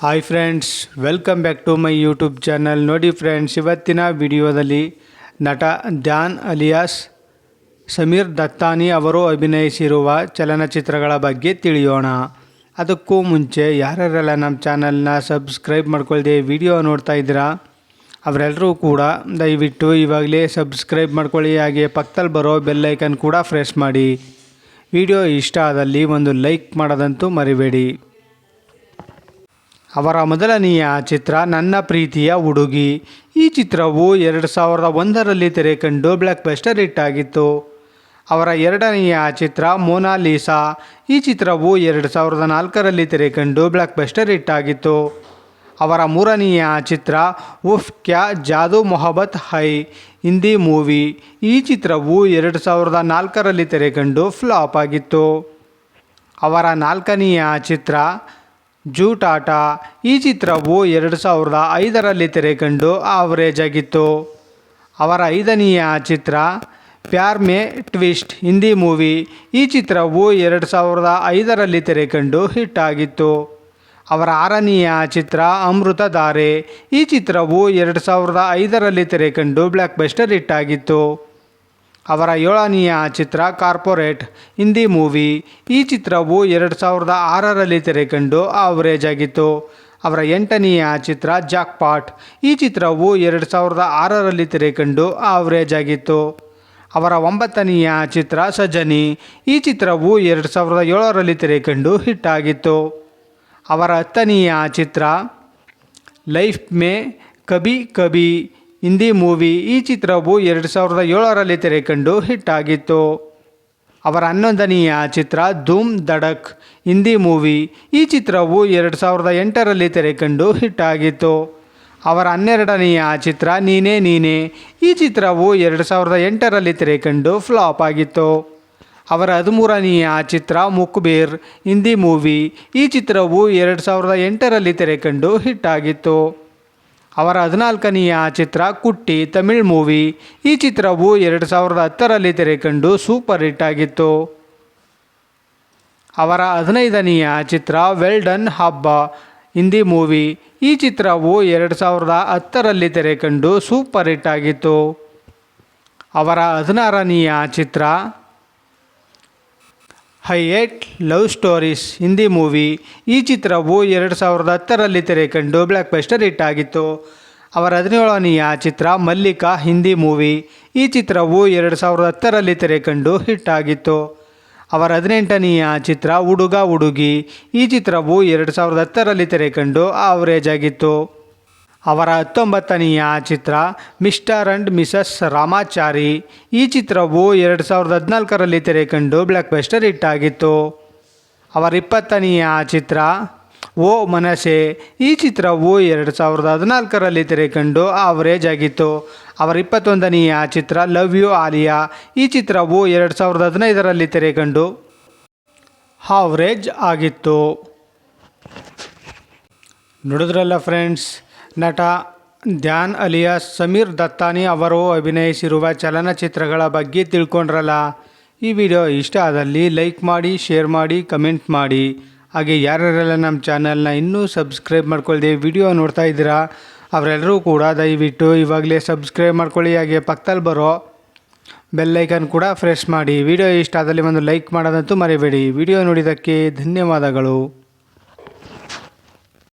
Hi friends welcome back to my YouTube channel ನೋಡಿ friends ಇವತ್ತಿನ ವಿಡಿಯೋದಲ್ಲಿ ನಟ ಧ್ಯಾನ್ ಅಲಿಯಾಸ್ ಸಮೀರ್ ದತ್ತಾನಿ ಅವರು ಅಭಿನಯಿಸಿರುವ ಚಲನಚಿತ್ರಗಳ ಬಗ್ಗೆ ತಿಳಿಯೋಣ. ಅದಕ್ಕೂ ಮುಂಚೆ ಯಾರ್ಯಾರೆಲ್ಲ ನಮ್ಮ ಚಾನಲ್ನ ಸಬ್ಸ್ಕ್ರೈಬ್ ಮಾಡ್ಕೊಳ್ದೆ ವಿಡಿಯೋ ನೋಡ್ತಾ ಇದ್ದೀರಾ ಅವರೆಲ್ಲರೂ ಕೂಡ ದಯವಿಟ್ಟು ಇವಾಗಲೇ ಸಬ್ಸ್ಕ್ರೈಬ್ ಮಾಡ್ಕೊಳ್ಳಿ, ಹಾಗೆ ಪಕ್ಕದಲ್ಲಿ ಬರೋ ಬೆಲ್ಲೈಕನ್ ಕೂಡ ಫ್ರೆಶ್ ಮಾಡಿ. ವಿಡಿಯೋ ಇಷ್ಟ ಆದಲ್ಲಿ ಒಂದು ಲೈಕ್ ಮಾಡೋದಂತೂ ಮರಿಬೇಡಿ. ಅವರ ಮೊದಲನೆಯ ಚಿತ್ರ ನನ್ನ ಪ್ರೀತಿಯ ಹುಡುಗಿ. ಈ ಚಿತ್ರವು ಎರಡು ಸಾವಿರದ ಒಂದರಲ್ಲಿ ತೆರೆ ಕಂಡು ಬ್ಲಾಕ್ ಬಸ್ಟರ್ ಹಿಟ್ ಆಗಿತ್ತು. ಅವರ ಎರಡನೆಯ ಚಿತ್ರ ಮೋನಾಲಿಸಾ ಈ ಚಿತ್ರವು ಎರಡು ಸಾವಿರದ ನಾಲ್ಕರಲ್ಲಿ ತೆರೆ ಕಂಡು ಬ್ಲಾಕ್ ಬಸ್ಟರ್ ಹಿಟ್ ಆಗಿತ್ತು. ಅವರ ಮೂರನೆಯ ಚಿತ್ರ ಉಫ್ ಕ್ಯಾ ಜಾದೂ ಮೊಹಬ್ಬತ್ ಹೈ ಹಿಂದಿ ಮೂವಿ. ಈ ಚಿತ್ರವು ಎರಡು ಸಾವಿರದ ನಾಲ್ಕರಲ್ಲಿ ತೆರೆ ಕಂಡು ಫ್ಲಾಪ್ ಆಗಿತ್ತು. ಅವರ ನಾಲ್ಕನೆಯ ಚಿತ್ರ ಜೂಟಾಟ ಈ ಚಿತ್ರವು ಎರಡು ಸಾವಿರದ ಐದರಲ್ಲಿ ತೆರೆಕಂಡು ಆವರೇಜ್ ಆಗಿತ್ತು ಅವರ ಐದನೆಯ ಚಿತ್ರ ಪ್ಯಾರ್ ಮೇ ಟ್ವಿಸ್ಟ್ ಹಿಂದಿ ಮೂವಿ. ಈ ಚಿತ್ರವು ಎರಡು ಸಾವಿರದ ಐದರಲ್ಲಿ ತೆರೆಕಂಡು ಹಿಟ್ ಆಗಿತ್ತು ಅವರ ಆರನೆಯ ಚಿತ್ರ ಅಮೃತಧಾರೆ ಈ ಚಿತ್ರವು ಎರಡು ಸಾವಿರದ ಐದರಲ್ಲಿ ತೆರೆಕಂಡು ಬ್ಲ್ಯಾಕ್ ಬಸ್ಟರ್ ಹಿಟ್ ಆಗಿತ್ತು ಅವರ ಏಳನೆಯ ಚಿತ್ರ ಕಾರ್ಪೊರೇಟ್, ಹಿಂದಿ ಮೂವಿ. ಈ ಚಿತ್ರವು ಎರಡು ಸಾವಿರದ ಆರರಲ್ಲಿ ತೆರೆ ಕಂಡು ಆವರೇಜ್ ಆಗಿತ್ತು. ಅವರ ಎಂಟನೆಯ ಚಿತ್ರ ಜಾಕ್ಪಾಟ್ ಈ ಚಿತ್ರವು ಎರಡು ಸಾವಿರದ ಆರರಲ್ಲಿ ತೆರೆ ಕಂಡು ಆವರೇಜ್ ಆಗಿತ್ತು. ಅವರ ಒಂಬತ್ತನೆಯ ಚಿತ್ರ ಸಜನಿ. ಈ ಚಿತ್ರವು ಎರಡು ಸಾವಿರದ ಏಳರಲ್ಲಿ ತೆರೆ ಕಂಡು ಹಿಟ್ ಆಗಿತ್ತು. ಅವರ ಹತ್ತನೆಯ ಚಿತ್ರ ಲೈಫ್ ಮೇ ಕಬಿ ಕಬಿ. ಹಿಂದಿ ಮೂವಿ ಈ ಚಿತ್ರವು ಎರಡು ಸಾವಿರದ ಏಳರಲ್ಲಿ ತೆರೆ ಕಂಡು ಹಿಟ್ ಆಗಿತ್ತು ಅವರ ಹನ್ನೊಂದನೆಯ ಚಿತ್ರ ಧೂಮ್ ದಡಕ್ ಹಿಂದಿ ಮೂವಿ ಈ ಚಿತ್ರವು ಎರಡು ಸಾವಿರದ ಎಂಟರಲ್ಲಿ ತೆರೆ ಕಂಡು ಹಿಟ್ ಆಗಿತ್ತು ಅವರ ಹನ್ನೆರಡನೆಯ ಚಿತ್ರ ನೀನೇ ನೀನೇ ಈ ಚಿತ್ರವು ಎರಡು ಸಾವಿರದ ಎಂಟರಲ್ಲಿ ತೆರೆ ಕಂಡು ಫ್ಲಾಪ್ ಆಗಿತ್ತು. ಅವರ ಹದಿಮೂರನೆಯ ಚಿತ್ರ ಮುಕ್ಬೇರ್, ಹಿಂದಿ ಮೂವಿ ಈ ಚಿತ್ರವು ಎರಡು ಸಾವಿರದ ಎಂಟರಲ್ಲಿ ತೆರೆ ಕಂಡು ಹಿಟ್ ಆಗಿತ್ತು ಅವರ ಹದಿನಾಲ್ಕನೆಯ ಚಿತ್ರ ಕುಟ್ಟಿ ತಮಿಳ್ ಮೂವಿ. ಈ ಚಿತ್ರವು ಎರಡು ಸಾವಿರದ ಹತ್ತರಲ್ಲಿ ತೆರೆ ಕಂಡು ಸೂಪರ್ ಹಿಟ್ ಆಗಿತ್ತು. ಅವರ ಹದಿನೈದನೆಯ ಚಿತ್ರ ವೆಲ್ ಡನ್ ಹಬ್ಬ, ಹಿಂದಿ ಮೂವಿ. ಈ ಚಿತ್ರವು ಎರಡು ಸಾವಿರದ ಹತ್ತರಲ್ಲಿ ತೆರೆ ಕಂಡು ಸೂಪರ್ ಹಿಟ್ ಆಗಿತ್ತು. ಅವರ ಹದಿನಾರನೆಯ ಚಿತ್ರ high eight love stories Hindi movie. ಈ ಚಿತ್ರವು ಎರಡು ಸಾವಿರದ ಹತ್ತರಲ್ಲಿ ತೆರೆ ಕಂಡು ಬ್ಲ್ಯಾಕ್ ಬಸ್ಟರ್ ಹಿಟ್ ಆಗಿತ್ತು. ಅವರ ಹದಿನೇಳನೆಯ ಚಿತ್ರ ಮಲ್ಲಿಕಾ ಹಿಂದಿ ಮೂವಿ. ಈ ಚಿತ್ರವು ಎರಡು ಸಾವಿರದ ಹತ್ತರಲ್ಲಿ ತೆರೆ ಕಂಡು ಹಿಟ್ ಆಗಿತ್ತು. ಅವರ ಹದಿನೆಂಟನೆಯ ಚಿತ್ರ ಹುಡುಗ ಹುಡುಗಿ ಈ ಚಿತ್ರವು ಎರಡು ಸಾವಿರದ ಹತ್ತರಲ್ಲಿ ತೆರೆ ಕಂಡು ಆವರೇಜ್ ಆಗಿತ್ತು. ಅವರ ಹತ್ತೊಂಬತ್ತನೆಯ ಚಿತ್ರ ಮಿಸ್ಟರ್ ಅಂಡ್ ಮಿಸಸ್ ರಾಮಾಚಾರಿ. ಈ ಚಿತ್ರವು ಎರಡು ಸಾವಿರದ ಹದಿನಾಲ್ಕರಲ್ಲಿ ತೆರೆ ಕಂಡು ಬ್ಲ್ಯಾಕ್ ಬಸ್ಟರ್ ಹಿಟ್ ಆಗಿತ್ತು. ಅವರ ಇಪ್ಪತ್ತನೆಯ ಚಿತ್ರ ಓ ಮನಸೆ. ಈ ಚಿತ್ರವು ಎರಡು ಸಾವಿರದ ಹದಿನಾಲ್ಕರಲ್ಲಿ ತೆರೆ ಕಂಡು ಆವರೇಜ್ ಆಗಿತ್ತು. ಅವರ ಇಪ್ಪತ್ತೊಂದನೆಯ ಚಿತ್ರ ಲವ್ ಯು ಆಲಿಯಾ. ಈ ಚಿತ್ರವು ಎರಡು ಸಾವಿರದ ಹದಿನೈದರಲ್ಲಿ ತೆರೆ ಕಂಡು ಆವರೇಜ್ ಆಗಿತ್ತು. ನೋಡಿದ್ರಲ್ಲ ಫ್ರೆಂಡ್ಸ್ ನಟ ಧ್ಯಾನ್ ಅಲಿಯಾಸ್ ಸಮೀರ್ ದತ್ತಾನಿ ಅವರು ಅಭಿನಯಿಸಿರುವ ಚಲನಚಿತ್ರಗಳ ಬಗ್ಗೆ ತಿಳ್ಕೊಂಡ್ರಲ್ಲ? ಈ ವಿಡಿಯೋ ಇಷ್ಟ ಆದಲ್ಲಿ ಲೈಕ್ ಮಾಡಿ, ಶೇರ್ ಮಾಡಿ, ಕಮೆಂಟ್ ಮಾಡಿ. ಹಾಗೆ ಯಾರ್ಯಾರೆಲ್ಲ ನಮ್ಮ ಚಾನಲ್ನ ಇನ್ನೂ ಸಬ್ಸ್ಕ್ರೈಬ್ ಮಾಡ್ಕೊಳ್ದೆ ವಿಡಿಯೋ ನೋಡ್ತಾ ಇದ್ದೀರಾ, ಅವರೆಲ್ಲರೂ ಕೂಡ ದಯವಿಟ್ಟು ಇವಾಗಲೇ ಸಬ್ಸ್ಕ್ರೈಬ್ ಮಾಡ್ಕೊಳ್ಳಿ. ಹಾಗೆ ಪಕ್ಕದಲ್ಲಿ ಬರೋ ಬೆಲ್ಲೈಕನ್ ಕೂಡ ಫ್ರೆಶ್ ಮಾಡಿ. ವಿಡಿಯೋ ಇಷ್ಟ ಆದಲ್ಲಿ ಒಂದು ಲೈಕ್ ಮಾಡೋದಂತೂ ಮರಿಬೇಡಿ. ವಿಡಿಯೋ ನೋಡಿದ್ದಕ್ಕೆ ಧನ್ಯವಾದಗಳು.